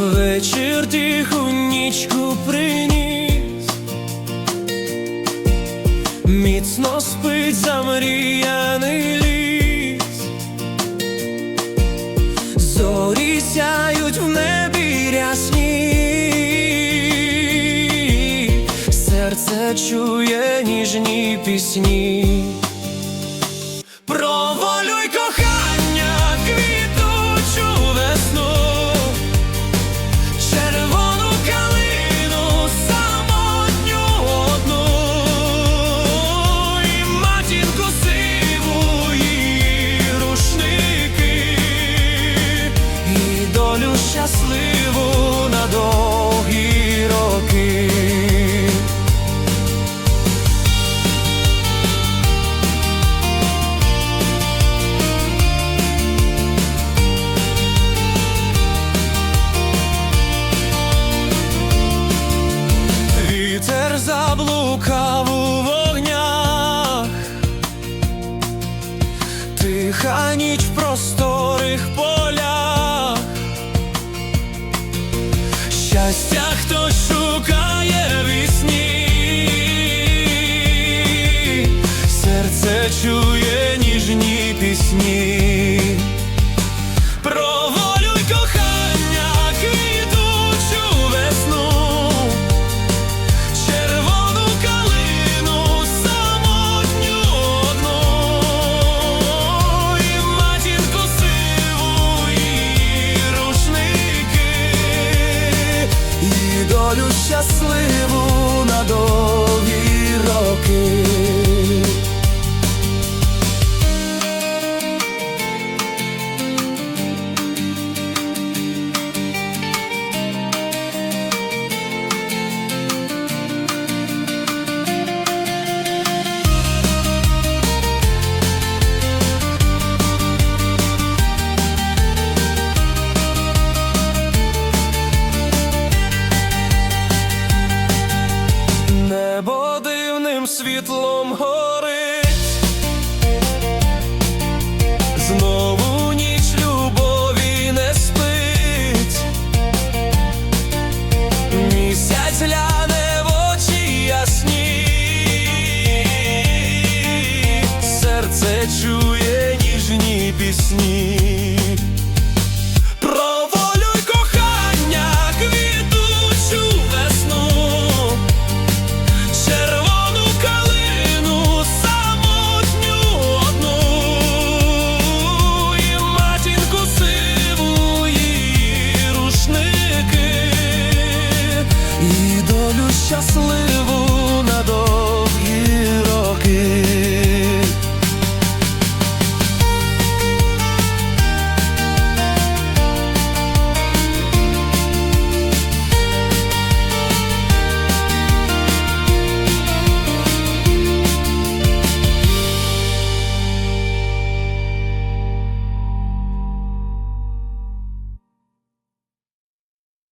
вечір тиху нічку приніс, міцно спить замріяний ліс, зорі сяють в небі рясні, серце чує ніжні пісні. Тиха ніч в просторих полях, долю щасливу на довгі роки. Дивним світлом горить, знову ніч любові не спить, місяць гляне в очі ясні, серце чує ніжні пісні. just lose.